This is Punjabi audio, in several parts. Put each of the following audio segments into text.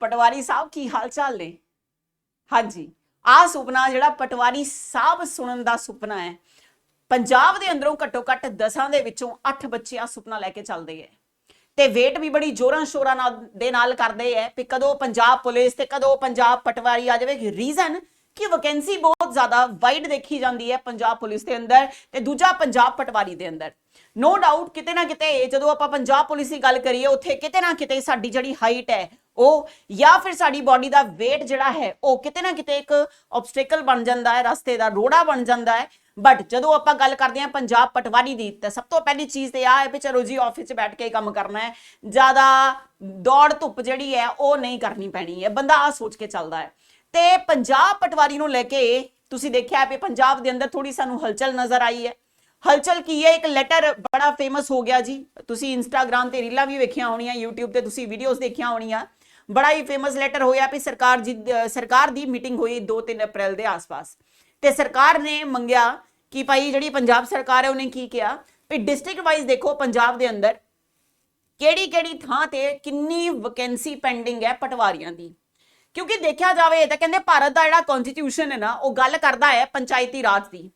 ਪਟਵਾਰੀ ਸਾਹਿਬ ਕੀ ਹਾਲ ਚਾਲ ਨੇ? ਹਾਂਜੀ ਆ ਸੁਪਨਾ ਜਿਹੜਾ ਪਟਵਾਰੀ ਸਾਹਿਬ ਸੁਣਨ ਦਾ ਸੁਪਨਾ ਹੈ, ਪੰਜਾਬ ਦੇ ਅੰਦਰੋਂ ਘੱਟੋ ਘੱਟ 10 ਦੇ ਵਿੱਚੋਂ 8 ਬੱਚੇ ਆ ਸੁਪਨਾ ਲੈ ਕੇ ਚੱਲਦੇ ਐ ਤੇ ਵੇਟ ਵੀ ਬੜੀ ਜੋਰਾਂ ਸ਼ੋਰਾਂ ਨਾਲ ਦੇ ਨਾਲ ਕਰਦੇ ਐ ਕਿ ਕਦੋਂ ਪੰਜਾਬ ਪੁਲਿਸ ਤੇ ਕਦੋਂ ਪੰਜਾਬ ਪਟਵਾਰੀ ਆ ਜਾਵੇ ਰੀਜ਼ਨ ਕਿ ਵੈਕੈਂਸੀ ਬਹੁਤ ਜ਼ਿਆਦਾ ਵਾਈਡ ਦੇਖੀ ਜਾਂਦੀ ਹੈ ਪੰਜਾਬ ਪੁਲਿਸ ਦੇ ਅੰਦਰ ਤੇ ਦੂਜਾ ਪੰਜਾਬ ਪਟਵਾਰੀ ਦੇ ਅੰਦਰ। ਨੋ ਡਾਊਟ ਕਿਤੇ ਨਾ ਕਿਤੇ ਜਦੋਂ ਆਪਾਂ ਪੰਜਾਬ ਪੁਲਿਸ ਦੀ ਗੱਲ ਕਰੀਏ, ਉੱਥੇ ਕਿਤੇ ਨਾ ਕਿਤੇ ਸਾਡੀ ਜਿਹੜੀ ਹਾਈਟ ਹੈ, ਉਹ ਜਾਂ ਫਿਰ ਸਾਡੀ ਬਾਡੀ ਦਾ weight ਜਿਹੜਾ ਹੈ, ਉਹ ਕਿਤੇ ਨਾ ਕਿਤੇ ਇੱਕ ਆਬਸਟੈਕਲ ਬਣ ਜਾਂਦਾ ਹੈ, ਰਸਤੇ ਦਾ ਰੋੜਾ ਬਣ ਜਾਂਦਾ ਹੈ। ਬਟ ਜਦੋਂ ਆਪਾਂ ਗੱਲ ਕਰਦੇ ਹਾਂ ਪੰਜਾਬ ਪਟਵਾਰੀ ਦੀ, ਤਾਂ ਸਭ ਤੋਂ ਪਹਿਲੀ ਚੀਜ਼ ਤੇ ਆ ਹੈ ਵੀ ਚਲੋ ਜੀ ਆਫਿਸ 'ਚ ਬੈਠ ਕੇ ਕੰਮ ਕਰਨਾ ਹੈ। ਜ਼ਿਆਦਾ ਦੌੜ ਧੁੱਪ ਜਿਹੜੀ ਹੈ, ਉਹ ਨਹੀਂ ਕਰਨੀ ਪੈਣੀ ਹੈ। ਬੰਦਾ ਆ ਸੋਚ ਕੇ ਚੱਲਦਾ ਹੈ। ਤੇ ਪੰਜਾਬ ਪਟਵਾਰੀ ਨੂੰ ਲੈ ਕੇ ਤੁਸੀਂ ਦੇਖਿਆ ਹੈ ਵੀ ਪੰਜਾਬ ਦੇ ਅੰਦਰ ਥੋੜੀ ਸਾਨੂੰ ਹਲਚਲ ਨਜ਼ਰ ਆਈ ਹੈ। ਹਲਚਲ ਕੀ ਹੈ? ਇੱਕ ਲੈਟਰ ਬੜਾ ਫੇਮਸ ਹੋ ਗਿਆ ਜੀ। ਤੁਸੀਂ ਇੰਸਟਾਗ੍ਰam ਤੇ ਰੀਲਾਂ ਵੀ ਵੇਖੀਆਂ ਹੋਣੀਆਂ, YouTube ਤੇ ਤੁਸੀਂ ਵੀਡੀਓਜ਼ ਦੇਖੀਆਂ ਹੋਣੀਆਂ। ਬੜਾ ਹੀ ਫੇਮਸ ਲੈਟਰ ਹੋਇਆ ਵੀ ਸਰਕਾਰ ਜੀ, ਸਰਕਾਰ ਦੀ ਮੀਟਿੰਗ ਹੋਈ 2-3 ਅਪ੍ਰੈਲ ਦੇ ਆਸ-ਪਾਸ। ਤੇ ਸਰਕਾਰ ਨੇ ਮੰਗਿਆ ਕਿ ਭਾਈ ਜਿਹੜੀ ਪੰਜਾਬ ਸਰਕਾਰ ਹੈ, ਉਹਨੇ ਕੀ ਕਿਹਾ? ਵੀ ਡਿਸਟ੍ਰਿਕਟ ਵਾਈਜ਼ ਦੇਖੋ ਪੰਜਾਬ ਦੇ ਅੰਦਰ ਕਿਹੜੀ ਕਿਹੜੀ ਥਾਂ ਤੇ ਕਿੰਨੀ ਵੈਕੈਂਸੀ ਪੈਂਡਿੰਗ ਹੈ ਪਟਵਾਰੀਆਂ ਦੀ। ਕਿਉਂਕਿ ਦੇਖਿਆ ਜਾਵੇ ਤਾਂ ਕਹਿੰਦੇ ਭਾਰਤ ਦਾ ਜਿਹੜਾ ਕਨਸਟੀਟਿਊਸ਼ਨ ਹੈ ਨਾ, ਉਹ ਗੱਲ ਕਰਦਾ ਹੈ ਪੰਚਾਇਤੀ ਰਾਜ ਦੀ।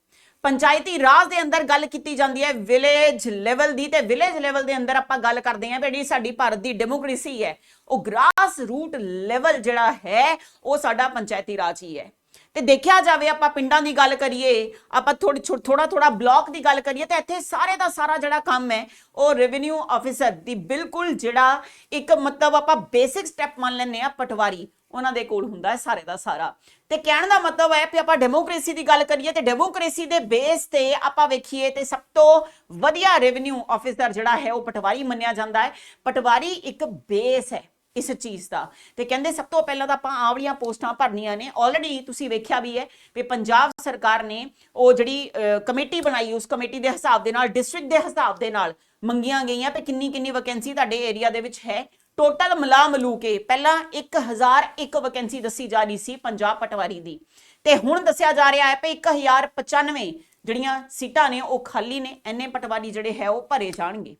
ਪੰਚਾਇਤੀ ਰਾਜ ਦੇ ਅੰਦਰ ਗੱਲ ਕੀਤੀ ਜਾਂਦੀ ਹੈ ਵਿਲੇਜ ਲੈਵਲ ਦੀ ਤੇ ਵਿਲੇਜ ਲੈਵਲ ਦੇ ਅੰਦਰ ਆਪਾਂ ਗੱਲ ਕਰਦੇ ਹਾਂ ਵੀ ਜਿਹੜੀ ਸਾਡੀ ਭਾਰਤ ਦੀ ਡੈਮੋਕ੍ਰੇਸੀ ਹੈ, ਉਹ ਗ੍ਰਾਸ ਰੂਟ ਲੈਵਲ ਜਿਹੜਾ ਹੈ, ਉਹ ਸਾਡਾ ਪੰਚਾਇਤੀ ਰਾਜ ਹੀ ਹੈ। ਤੇ ਦੇਖਿਆ ਜਾਵੇ ਆਪਾਂ ਪਿੰਡਾਂ ਦੀ ਗੱਲ ਕਰੀਏ, ਆਪਾਂ ਥੋੜੀ ਥੋੜਾ ਥੋੜਾ ਬਲਾਕ ਦੀ ਗੱਲ ਕਰੀਏ ਤਾਂ ਇੱਥੇ ਸਾਰੇ ਦਾ ਸਾਰਾ ਜਿਹੜਾ ਕੰਮ ਹੈ, ਉਹ ਰੈਵਨਿਊ ਆਫੀਸਰ ਦੀ ਬਿਲਕੁਲ ਜਿਹੜਾ ਇੱਕ ਮਤਲਬ ਆਪਾਂ ਬੇਸਿਕ ਸਟੈਪ ਮੰਨ ਲੈਂਦੇ ਆ ਪਟਵਾਰੀ। ਉਹਨਾਂ ਦੇ ਕੋਲ ਹੁੰਦਾ ਹੈ ਸਾਰੇ ਦਾ ਸਾਰਾ। ਤੇ ਕਹਿਣ ਦਾ ਮਤਲਬ ਹੈ ਕਿ ਆਪਾਂ ਡੈਮੋਕ੍ਰੇਸੀ ਦੀ ਗੱਲ ਕਰੀਏ ਤੇ ਡੈਮੋਕ੍ਰੇਸੀ ਦੇ ਬੇਸ ਤੇ ਆਪਾਂ ਵੇਖੀਏ ਤੇ ਸਭ ਤੋਂ ਵਧੀਆ ਰੈਵਨਿਊ ਆਫੀਸਰ ਜਿਹੜਾ ਹੈ ਉਹ ਪਟਵਾਰੀ ਮੰਨਿਆ ਜਾਂਦਾ ਹੈ। ਪਟਵਾਰੀ ਇੱਕ ਬੇਸ ਹੈ ਇਸ ਚੀਜ਼ ਦਾ। ਤੇ ਕਹਿੰਦੇ ਸਭ ਤੋਂ ਪਹਿਲਾਂ ਤਾਂ ਆਪਾਂ ਆਵਲੀਆਂ ਪੋਸਟਾਂ ਭਰਨੀਆਂ ਨੇ। ਆਲਰੇਡੀ ਤੁਸੀਂ ਵੇਖਿਆ ਵੀ ਹੈ ਵੀ ਪੰਜਾਬ ਸਰਕਾਰ ਨੇ ਉਹ ਜਿਹੜੀ ਕਮੇਟੀ ਬਣਾਈ, ਉਸ ਕਮੇਟੀ ਦੇ ਹਿਸਾਬ ਦੇ ਨਾਲ ਡਿਸਟ੍ਰਿਕਟ ਦੇ ਹਿਸਾਬ ਦੇ ਨਾਲ ਮੰਗੀਆਂ ਗਈਆਂ ਕਿ ਕਿੰਨੀ ਕਿੰਨੀ ਵੈਕੈਂਸੀ ਤੁਹਾਡੇ ਏਰੀਆ ਦੇ ਵਿੱਚ ਹੈ। ਟੋਟਲ ਮਿਲਾ ਮਲੂ ਕੇ ਪਹਿਲਾਂ 1001 ਵੈਕੈਂਸੀ ਦੱਸੀ ਜਾ ਰਹੀ ਸੀ ਪੰਜਾਬ ਪਟਵਾਰੀ ਦੀ। ਤੇ ਹੁਣ ਦੱਸਿਆ ਜਾ ਰਿਹਾ ਹੈ ਕਿ 1095 ਜਿਹੜੀਆਂ ਸੀਟਾਂ ਨੇ ਉਹ ਖਾਲੀ ਨੇ ਐਨੇ ਪਟਵਾਰੀ ਜਿਹੜੇ ਹੈ ਉਹ ਭਰੇ ਜਾਣਗੇ।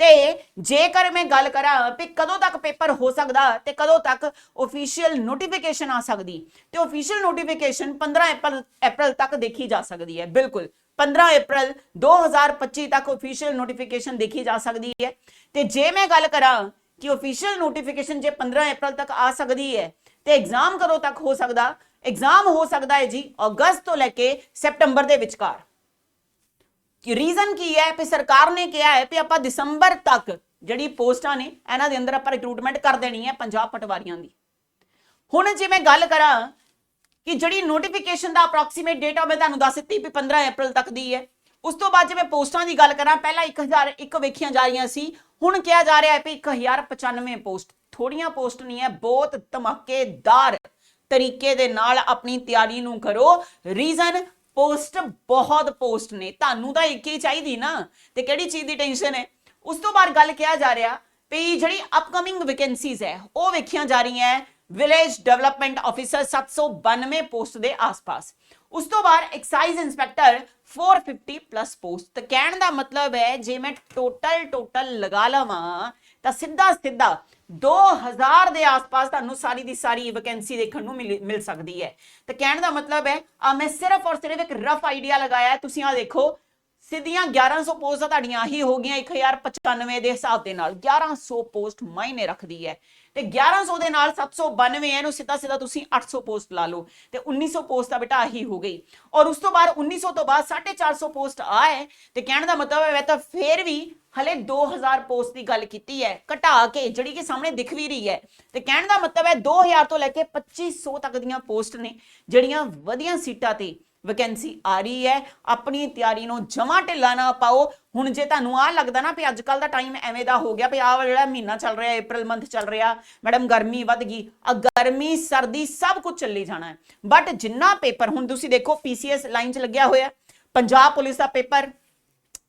ਤੇ ਜੇਕਰ ਮੈਂ ਗੱਲ ਕਰਾਂ ਵੀ ਕਦੋਂ ਤੱਕ ਪੇਪਰ ਹੋ ਸਕਦਾ ਤੇ ਕਦੋਂ ਤੱਕ ਅਫੀਸ਼ੀਅਲ ਨੋਟੀਫਿਕੇਸ਼ਨ ਆ ਸਕਦੀ, ਤੇ ਅਫੀਸ਼ੀਅਲ ਨੋਟੀਫਿਕੇਸ਼ਨ 15 ਅਪ੍ਰੈਲ ਅਪ੍ਰੈਲ ਤੱਕ ਦੇਖੀ ਜਾ ਸਕਦੀ ਹੈ। ਬਿਲਕੁਲ 15 ਅਪ੍ਰੈਲ 2025 ਤੱਕ ਅਫੀਸ਼ੀਅਲ ਨੋਟੀਫਿਕੇਸ਼ਨ ਦੇਖੀ ਜਾ ਸਕਦੀ ਹੈ। ਤੇ ਜੇ ਮੈਂ ਗੱਲ ਕਰਾਂ ਕਿ ਅਫੀਸ਼ੀਅਲ ਨੋਟੀਫਿਕੇਸ਼ਨ ਜੇ 15 ਅਪ੍ਰੈਲ ਤੱਕ ਆ ਸਕਦੀ ਹੈ, ਤੇ ਐਗਜ਼ਾਮ ਕਦੋਂ ਤੱਕ ਹੋ ਸਕਦਾ? ਐਗਜ਼ਾਮ ਹੋ ਸਕਦਾ ਹੈ ਜੀ ਅਗਸਤ ਤੋਂ ਲੈ ਕੇ ਸੈਪਟੰਬਰ ਦੇ ਵਿਚਕਾਰ। ਕਿ ਰੀਜ਼ਨ ਕੀ ਹੈ? ਕਿ ਸਰਕਾਰ ਨੇ ਕਿਹਾ ਹੈ ਕਿ ਆਪਾਂ ਦਸੰਬਰ ਤੱਕ ਜਿਹੜੀ ਪੋਸਟਾਂ ਨੇ, ਇਹਨਾਂ ਦੇ ਅੰਦਰ ਆਪਾਂ ਰਿਕਰੂਟਮੈਂਟ ਕਰ ਦੇਣੀ ਹੈ ਪੰਜਾਬ ਪਟਵਾਰੀਆਂ ਦੀ। ਹੁਣ ਜੇ ਮੈਂ ਗੱਲ ਕਰਾਂ ਕਿ ਜਿਹੜੀ ਨੋਟੀਫਿਕੇਸ਼ਨ ਦਾ ਅਪਰੋਕਸੀਮੇਟ ਡੇਟ ਆ ਮੈਂ ਤੁਹਾਨੂੰ ਦੱਸ ਦਿੱਤੀ ਵੀ 15 ਅਪ੍ਰੈਲ ਤੱਕ ਦੀ ਹੈ। ਉਸ ਤੋਂ ਬਾਅਦ ਜੇ ਮੈਂ ਪੋਸਟਾਂ ਦੀ ਗੱਲ ਕਰਾਂ, ਪਹਿਲਾਂ 1001 ਵੇਖੀਆਂ ਜਾ ਰਹੀਆਂ ਸੀ, ਹੁਣ ਕਿਹਾ ਜਾ ਰਿਹਾ ਹੈ ਕਿ 1095 ਪੋਸਟ। ਥੋੜੀਆਂ ਪੋਸਟ ਨਹੀਂ ਹੈ, ਬਹੁਤ ਧਮਾਕੇਦਾਰ ਤਰੀਕੇ ਦੇ ਨਾਲ ਆਪਣੀ ਤਿਆਰੀ ਨੂੰ ਕਰੋ। ਰੀਜ਼ਨ, ਪੋਸਟ ਬਹੁਤ ਪੋਸਟ ਨੇ। ਤੁਹਾਨੂੰ ਤਾਂ ਇੱਕ ਹੀ ਚਾਹੀਦੀ ਨਾ, ਤੇ ਕਿਹੜੀ ਚੀਜ਼ ਦੀ ਟੈਨਸ਼ਨ ਹੈ? ਉਸ ਤੋਂ ਬਾਅਦ ਗੱਲ ਕਿਹਾ ਜਾ ਰਿਹਾ ਵੀ ਜਿਹੜੀ ਅਪਕਮਿੰਗ ਵੈਕੈਂਸੀਜ਼ ਹੈ, ਉਹ ਵੇਖੀਆਂ ਜਾ ਰਹੀਆਂ ਹੈ। ਵਿਲੇਜ ਡਿਵੈਲਪਮੈਂਟ ਆਫੀਸਰ 792 ਪੋਸਟ ਦੇ ਆਸ-ਪਾਸ। ਉਸ ਤੋਂ ਬਾਅਦ ਐਕਸਾਈਜ਼ ਇਨਸਪੈਕਟਰ 450 ਪਲੱਸ ਪੋਸਟ ਤੇ ਕਹਿਣ ਦਾ ਮਤਲਬ ਹੈ, ਜੇ ਮੈਂ ਟੋਟਲ ਟੋਟਲ ਲਗਾ ਲਵਾਂ, ਤਾਂ ਸਿੱਧਾ ਸਿੱਧਾ 2000 ਦੇ ਆਸ-ਪਾਸ ਤੁਹਾਨੂੰ ਸਾਰੀ ਦੀ ਸਾਰੀ ਵੈਕੈਂਸੀ ਦੇਖਣ ਨੂੰ ਮਿਲ ਸਕਦੀ ਹੈ। ਤੇ ਕਹਿਣ ਦਾ ਮਤਲਬ ਹੈ, ਆ ਮੈਂ ਸਿਰਫ ਔਰ ਸਿਰਫ ਇੱਕ ਰਫ ਆਈਡੀਆ ਲਗਾਇਆ ਤੁਸੀਂ ਆ ਦੇਖੋ, ਸਿੱਧੀਆਂ 1100 ਪੋਸਟ ਤਾਂ ਤੁਹਾਡੀਆਂ ਹੀ ਹੋ ਗਈਆਂ 1095 ਦੇ ਹਿਸਾਬ ਦੇ ਨਾਲ 1100 ਪੋਸਟ ਮਾਇਨੇ ਰੱਖਦੀ ਹੈ। ਤੇ 1100 ਦੇ ਨਾਲ 792 ਇਹਨੂੰ ਸਿੱਧਾ ਸਿੱਧਾ ਤੁਸੀਂ 800 ਪੋਸਟ ਲਾ ਲਓ ਤੇ 1900 ਪੋਸਟ ਤਾਂ ਬੇਟਾ ਆਹੀ ਹੋ ਗਈ। ਔਰ ਉਸ ਤੋਂ ਬਾਅਦ 1900 ਤੋਂ ਬਾਅਦ 450 ਪੋਸਟ ਆਏ ਤੇ ਕਹਿਣ ਦਾ ਮਤਲਬ ਹੈ ਤਾਂ ਫੇਰ ਵੀ ਹਲੇ 2000 ਪੋਸਟ ਦੀ ਗੱਲ ਕੀਤੀ ਹੈ, ਘਟਾ ਕੇ ਜਿਹੜੀ ਕਿ ਸਾਹਮਣੇ ਦਿਖ ਵੀ ਰਹੀ ਹੈ। ਤੇ ਕਹਿਣ ਦਾ ਮਤਲਬ ਹੈ 2000 ਤੋਂ ਲੈ ਕੇ 2500 ਤੱਕ ਦੀਆਂ ਪੋਸਟ ਨੇ, ਜਿਹੜੀਆਂ ਵਧੀਆਂ ਸੀਟਾਂ ਤੇ ਵੈਕੈਂਸੀ ਆ ਰਹੀ ਹੈ। ਆਪਣੀ ਤਿਆਰੀ ਨੂੰ ਜਮਾ ਢਿੱਲਾ ਨਾ ਪਾਓ। ਹੁਣ ਜੇ ਤੁਹਾਨੂੰ ਆ ਲੱਗਦਾ ਨਾ ਵੀ ਅੱਜ ਕੱਲ ਦਾ ਟਾਈਮ ਐਵੇਂ ਦਾ ਹੋ ਗਿਆ ਵੀ ਆਹ ਜਿਹੜਾ ਮਹੀਨਾ ਚੱਲ ਰਿਹਾ, April ਮੰਥ ਚੱਲ ਰਿਹਾ ਮੈਡਮ ਗਰਮੀ ਵੱਧ ਗਈ, ਆ ਗਰਮੀ, ਸਰਦੀ ਸਭ ਕੁਝ ਚੱਲੀ ਜਾਣਾ ਹੈ। ਬਟ ਜਿੰਨਾ ਪੇਪਰ ਹੁਣ ਤੁਸੀਂ ਦੇਖੋ PCS ਲਾਈਨ 'ਚ ਲੱਗਿਆ ਹੋਇਆ, ਪੰਜਾਬ ਪੁਲਿਸ ਦਾ ਪੇਪਰ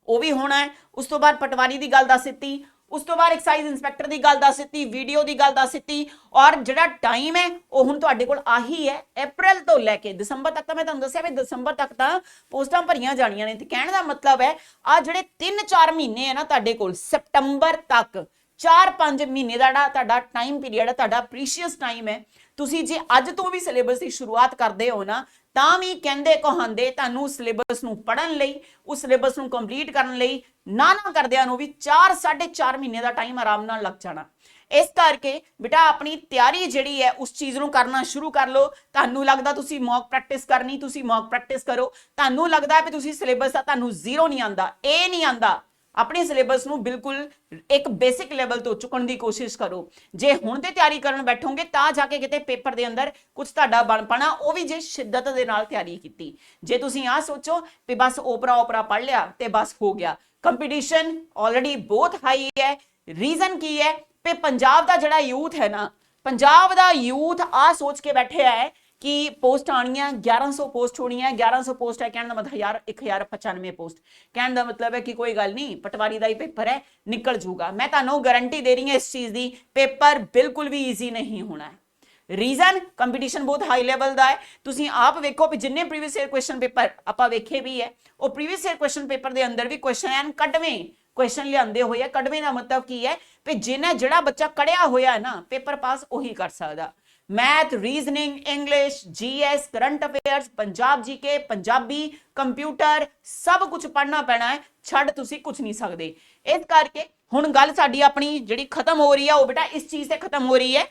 ਉਹ ਵੀ ਹੋਣਾ ਹੈ। ਉਸ ਤੋਂ ਬਾਅਦ ਪਟਵਾਰੀ ਦੀ ਗੱਲ ਦੱਸ ਦਿੱਤੀ ਉਸ ਤੋਂ ਬਾਅਦ ਐਕਸਾਈਜ਼ ਇਨਸਪੈਕਟਰ ਦੀ ਗੱਲ ਦੱਸ ਦਿੱਤੀ ਵੀਡੀਓ ਦੀ ਗੱਲ ਦੱਸ ਦਿੱਤੀ ਔਰ ਜਿਹੜਾ ਟਾਈਮ ਹੈ ਉਹ ਹੁਣ ਤੁਹਾਡੇ ਕੋਲ ਆਹੀ ਹੈ, April ਤੋਂ ਲੈ ਕੇ ਦਸੰਬਰ ਤੱਕ ਤਾਂ ਮੈਂ ਤੁਹਾਨੂੰ ਦੱਸਿਆ ਵੀ ਦਸੰਬਰ ਤੱਕ ਤਾਂ ਪੋਸਟਾਂ ਭਰੀਆਂ ਜਾਣੀਆਂ ਨੇ, ਤੇ ਕਹਿਣ ਦਾ ਮਤਲਬ ਹੈ ਆ ਜਿਹੜੇ 3-4 ਮਹੀਨੇ ਹੈ ਨਾ ਤੁਹਾਡੇ ਕੋਲ ਸਪਟੰਬਰ ਤੱਕ 4-5 ਮਹੀਨੇ ਦਾ ਜਿਹੜਾ ਤੁਹਾਡਾ ਟਾਈਮ ਪੀਰੀਅਡ ਹੈ, ਤੁਹਾਡਾ ਪ੍ਰੀਸ਼ੀਅਸ ਟਾਈਮ ਹੈ ਤੁਸੀਂ ਜੇ ਅੱਜ ਤੋਂ ਵੀ ਸਿਲੇਬਸ ਦੀ ਸ਼ੁਰੂਆਤ ਕਰਦੇ ਹੋ ਨਾ, ਤਾਂ ਵੀ ਕਹਿੰਦੇ ਕਹਾਂਦੇ ਤੁਹਾਨੂੰ ਸਿਲੇਬਸ ਨੂੰ ਪੜਨ ਲਈ, ਉਸ ਸਿਲੇਬਸ ਨੂੰ ਕੰਪਲੀਟ ਕਰਨ ਲਈ, ਨਾ ਨਾ ਕਰਦਿਆਂ ਨੂੰ ਵੀ 4 4.5 ਮਹੀਨੇ ਦਾ ਟਾਈਮ ਆਰਾਮ ਨਾਲ ਲੱਗ ਜਾਣਾ। ਇਸ ਕਰਕੇ ਬੇਟਾ ਆਪਣੀ ਤਿਆਰੀ ਜਿਹੜੀ ਹੈ, ਉਸ ਚੀਜ਼ ਨੂੰ ਕਰਨਾ ਸ਼ੁਰੂ ਕਰ ਲਓ। ਤੁਹਾਨੂੰ ਲੱਗਦਾ ਤੁਸੀਂ ਮੌਕ ਪ੍ਰੈਕਟਿਸ ਕਰਨੀ, ਤੁਸੀਂ ਮੌਕ ਪ੍ਰੈਕਟਿਸ ਕਰੋ। ਤੁਹਾਨੂੰ ਲੱਗਦਾ ਵੀ ਤੁਸੀਂ ਸਿਲੇਬਸ ਦਾ ਤੁਹਾਨੂੰ ਜ਼ੀਰੋ ਨਹੀਂ ਆਂਦਾ ਇਹ ਨਹੀਂ ਆਂਦਾ ਆਪਣੇ ਸਿਲੇਬਸ ਨੂੰ ਬਿਲਕੁਲ ਇੱਕ ਬੇਸਿਕ ਲੈਵਲ ਤੋਂ ਚੁੱਕਣ ਦੀ ਕੋਸ਼ਿਸ਼ ਕਰੋ। ਜੇ ਹੁਣ ਤੇ ਤਿਆਰੀ ਕਰਨ ਬੈਠੋਗੇ, ਤਾਂ ਜਾ ਕੇ ਕਿਤੇ ਪੇਪਰ ਦੇ ਅੰਦਰ ਕੁਝ ਤੁਹਾਡਾ ਬਣ ਪਾਣਾ ਉਹ ਵੀ ਜੇ ਸ਼ਿੱਦਤ ਦੇ ਨਾਲ ਤਿਆਰੀ ਕੀਤੀ। ਜੇ ਤੁਸੀਂ ਆ ਸੋਚੋ ਵੀ ਬਸ ਓਪਰਾ ਓਪਰਾ ਪੜ ਲਿਆ ਤੇ ਬਸ ਹੋ ਗਿਆ। ਕੰਪੀਟੀਸ਼ਨ ਆਲਰੇਡੀ ਬਹੁਤ ਹਾਈ ਹੈ। ਰੀਜ਼ਨ ਕੀ ਹੈ? ਕਿ ਪੰਜਾਬ ਦਾ ਜਿਹੜਾ ਯੂਥ ਹੈ ਨਾ, ਪੰਜਾਬ ਦਾ ਯੂਥ ਆ ਸੋਚ ਕੇ ਬੈਠਿਆ ਹੈ ਕਿ ਪੋਸਟ ਆਣੀਆਂ 1100 ਪੋਸਟ ਹੋਣੀਆਂ 1100 ਪੋਸਟ ਹੈ, ਕਹਿਣ ਦਾ ਮਤਲਬ ਯਾਰ 1095 ਪੋਸਟ। ਕਹਿਣ ਦਾ ਮਤਲਬ ਹੈ ਕਿ ਕੋਈ ਗੱਲ ਨਹੀਂ, ਪਟਵਾਰੀ ਦਾ ਹੀ ਪੇਪਰ ਹੈ, ਨਿਕਲ ਜੂਗਾ ਮੈਂ ਤੁਹਾਨੂੰ ਗਾਰੰਟੀ ਦੇ ਰਹੀ ਹਾਂ ਇਸ ਚੀਜ਼ ਦੀ, ਪੇਪਰ ਬਿਲਕੁਲ ਵੀ ਈਜ਼ੀ ਨਹੀਂ ਹੋਣਾ ਹੈ। ਰੀਜ਼ਨ ਕੰਪੀਟੀਸ਼ਨ ਬਹੁਤ ਹਾਈ ਲੈਵਲ ਦਾ ਹੈ। ਤੁਸੀਂ ਆਪ ਵੇਖੋ ਵੀ ਜਿੰਨੇ ਪ੍ਰੀਵੀਅਸ ਈਅਰ ਕੁਐਸਚਨ ਪੇਪਰ ਆਪਾਂ ਵੇਖੇ ਵੀ ਹੈ, ਉਹ ਪ੍ਰੀਵੀਅਸ ਈਅਰ ਕੁਐਸਚਨ ਪੇਪਰ ਦੇ ਅੰਦਰ ਵੀ ਕੁਐਸਚਨ ਐਨ ਕੱਢਵੇਂ ਕੁਐਸਚਨ ਲਿਆਂਦੇ ਹੋਏ ਆ। ਕੱਢਵੇਂ ਦਾ ਮਤਲਬ ਕੀ ਹੈ ਵੀ ਜਿਹਨੇ ਜਿਹੜਾ ਬੱਚਾ ਕੜਿਆ ਹੋਇਆ ਨਾ, ਪੇਪਰ ਪਾਸ ਉਹੀ ਕਰ ਸਕਦਾ। Math reasoning English GS current affairs Punjab GK Punjabi computer ਸਭ ਕੁਝ ਪੜ੍ਹਨਾ ਪੈਣਾ ਹੈ। ਛੱਡ ਤੁਸੀਂ ਕੁਝ ਨਹੀਂ ਸਕਦੇ। ਇਸ ਕਰਕੇ ਹੁਣ ਗੱਲ ਸਾਡੀ ਆਪਣੀ ਜਿਹੜੀ ਖਤਮ ਹੋ ਰਹੀ ਹੈ ਉਹ ਬੇਟਾ ਇਸ ਚੀਜ਼ ਤੇ ਖਤਮ ਹੋ ਰਹੀ ਹੈ।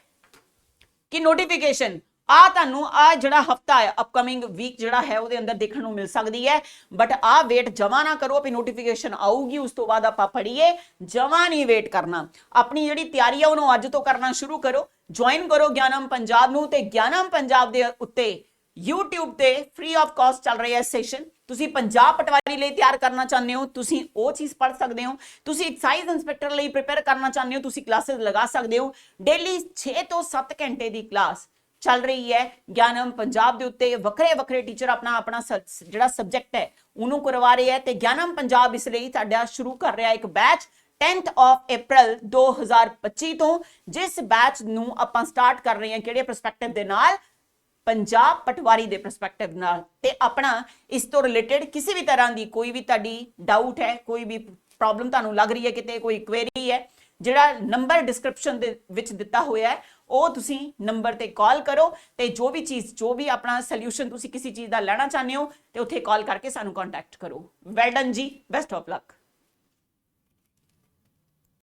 ਕਿ ਨੋਟੀਫਿਕੇਸ਼ਨ ਆ ਤੁਹਾਨੂੰ ਆ ਜਿਹੜਾ ਹਫਤਾ ਹੈ ਅਪਕਮਿੰਗ ਵੀਕ ਜਿਹੜਾ ਹੈ, ਉਹਦੇ ਅੰਦਰ ਦੇਖਣ ਨੂੰ ਮਿਲ ਸਕਦੀ ਹੈ। ਬਟ ਆ ਵੇਟ ਜਮਾ ਨਾ ਕਰੋ ਵੀ ਨੋਟੀਫਿਕੇਸ਼ਨ ਆਊਗੀ, ਉਸ ਤੋਂ ਬਾਅਦ ਆਪਾਂ ਪੜ੍ਹੀਏ। ਜਮਾ ਨਹੀਂ ਵੇਟ ਕਰਨਾ। ਆਪਣੀ ਜਿਹੜੀ ਤਿਆਰੀ ਹੈ ਉਹਨੂੰ ਅੱਜ ਤੋਂ ਕਰਨਾ ਸ਼ੁਰੂ ਕਰੋ। ਜੁਆਇਨ ਕਰੋ ਗਿਆਨਮ ਪੰਜਾਬ ਨੂੰ ਤੇ ਗਿਆਨਮ ਪੰਜਾਬ ਦੇ ਉੱਤੇ YouTube ਤੇ ਫ੍ਰੀ ਆਫ ਕਾਸਟ ਚੱਲ ਰਿਹਾ ਹੈ ਸੈਸ਼ਨ ਤੁਸੀਂ ਪੰਜਾਬ ਪਟਵਾਰੀ ਲਈ ਤਿਆਰ ਕਰਨਾ ਚਾਹੁੰਦੇ ਹੋ, ਤੁਸੀਂ ਉਹ ਚੀਜ਼ ਪੜ੍ਹ ਸਕਦੇ ਹੋ। ਤੁਸੀਂ ਐਕਸਾਈਜ਼ ਇੰਸਪੈਕਟਰ ਲਈ ਪ੍ਰਿਪੇਅਰ ਕਰਨਾ ਚਾਹੁੰਦੇ ਹੋ, ਤੁਸੀਂ ਕਲਾਸਿਸ ਲਗਾ ਸਕਦੇ ਹੋ। ਡੇਲੀ 6 ਤੋਂ 7 ਘੰਟੇ ਦੀ ਕਲਾਸ ਚੱਲ ਰਹੀ ਹੈ। ਗਿਆਨਮ ਪੰਜਾਬ ਦੇ ਉੱਤੇ ਵੱਖਰੇ ਵੱਖਰੇ ਟੀਚਰ ਆਪਣਾ ਆਪਣਾ ਜਿਹੜਾ ਸਬਜੈਕਟ ਹੈ, ਉਹਨੂੰ ਕਰਵਾ ਰਹੇ ਹੈ ਤੇ ਗਿਆਨਮ ਪੰਜਾਬ ਇਸ ਲਈ ਸਾਡਾ ਸ਼ੁਰੂ ਕਰ ਰਿਹਾ ਇੱਕ ਬੈਚ 10th ਆਫ April 2025 ਤੋਂ, ਜਿਸ ਬੈਚ ਨੂੰ ਆਪਾਂ ਸਟਾਰਟ ਕਰ ਰਹੇ ਹਾਂ ਕਿਹੜੇ ਪਰਸਪੈਕਟਿਵ ਦੇ ਨਾਲ? ਪੰਜਾਬ ਪਟਵਾਰੀ ਦੇ ਪਰਸਪੈਕਟਿਵ ਨਾਲ। ਤੇ ਆਪਣਾ ਇਸ ਤੋਂ ਰਿਲੇਟਡ ਕਿਸੇ ਵੀ ਤਰ੍ਹਾਂ ਦੀ ਕੋਈ ਵੀ ਤੁਹਾਡੀ ਡਾਊਟ ਹੈ, ਕੋਈ ਵੀ ਪ੍ਰੋਬਲਮ ਤੁਹਾਨੂੰ ਲੱਗ ਰਹੀ ਹੈ ਕਿਤੇ, ਕੋਈ ਕੁਐਰੀ ਹੈ ਜਿਹੜਾ ਨੰਬਰ ਡਿਸਕ੍ਰਿਪਸ਼ਨ ਦੇ ਵਿੱਚ ਦਿੱਤਾ ਹੋਇਆ ਹੈ, ਉਹ ਤੁਸੀਂ ਨੰਬਰ ਤੇ ਕਾਲ ਕਰੋ ਤੇ ਜੋ ਵੀ ਚੀਜ਼, ਜੋ ਵੀ ਆਪਣਾ ਸੋਲੂਸ਼ਨ ਤੁਸੀਂ ਕਿਸੇ ਚੀਜ਼ ਦਾ ਲੈਣਾ ਚਾਹੁੰਦੇ ਹੋ, ਤੇ ਉੱਥੇ ਕਾਲ ਕਰਕੇ ਸਾਨੂੰ ਕੰਟੈਕਟ ਕਰੋ। ਵੈਲ ਡਨ ਜੀ ਬੈਸਟ ਆਫ ਲੱਕ